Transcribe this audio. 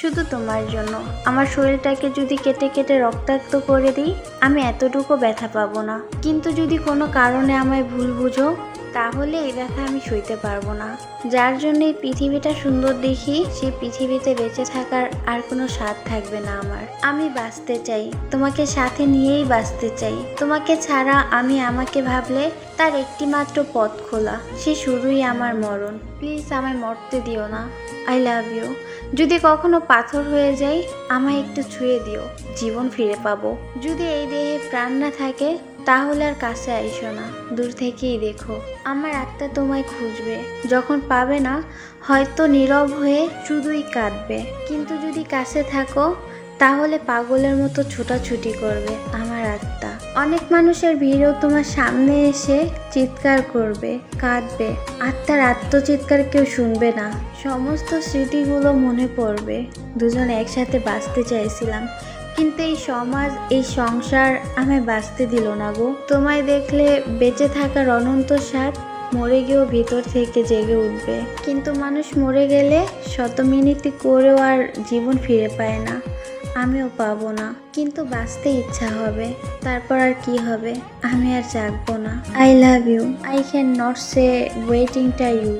শুধু তোমার জন্য। আমার শরীরটাকে যদি কেটে কেটে রক্তাক্ত করে দিই, আমি এতটুকু ব্যথা পাবো না। কিন্তু যদি কোনো কারণে আমায় ভুল বুঝো তাহলে এই ব্যথা আমি সইতে পারব না। যার জন্য এই পৃথিবীটা সুন্দর দেখি সেই পৃথিবীতে বেঁচে থাকার আর কোনো স্বাদ থাকবে না আমার। আমি বাঁচতে চাই, তোমাকে সাথে নিয়েই বাঁচতে চাই। তোমাকে ছাড়া আমি আমাকে ভাবলে তার একটি মাত্র পথ খোলা, সে শুরুই আমার মরণ। প্লিজ আমায় মরতে দিও না। I love you. যদি কখনো পাথর হয়ে যাই, আমায় একটু ছুঁয়ে দিও। জীবন ফিরে পাবো। যদি এই দেহে প্রাণ না থাকে তাহলে আর কাছে আইসো না। দূর থেকেই দেখো। আমার আত্মা তোমায় খুঁজবে। যখন পাবে না, হয়তো নীরব হয়ে শুধুই কাঁদবে। কিন্তু যদি কাছে থাকো, তাহলে পাগলের মতো ছোটাছুটি করবে আমার আত্মা। অনেক মানুষের ভিড়েও তোমার সামনে এসে চিৎকার করবে, কাঁদবে। আত্মার আত্মচিৎকার কেউ শুনবে না। সমস্ত স্মৃতিগুলো মনে পড়বে। দুজন একসাথে বাঁচতে চাইছিলাম। কিন্তু এই সমাজ, এই সংসার আমায় বাঁচতে দিল না গো। তোমায় দেখলে বেঁচে থাকার অনন্ত স্বাদ মরে গিয়েও ভিতর থেকে জেগে উঠবে। কিন্তু মানুষ মরে গেলে শত মিনিটই করেও আর জীবন ফিরে পায় না। আমিও পাবো না। কিন্তু বাঁচতে ইচ্ছা হবে। তারপর আর কি হবে? আমি আর জাগবো না। I love you I can not say ওয়েটিংটা you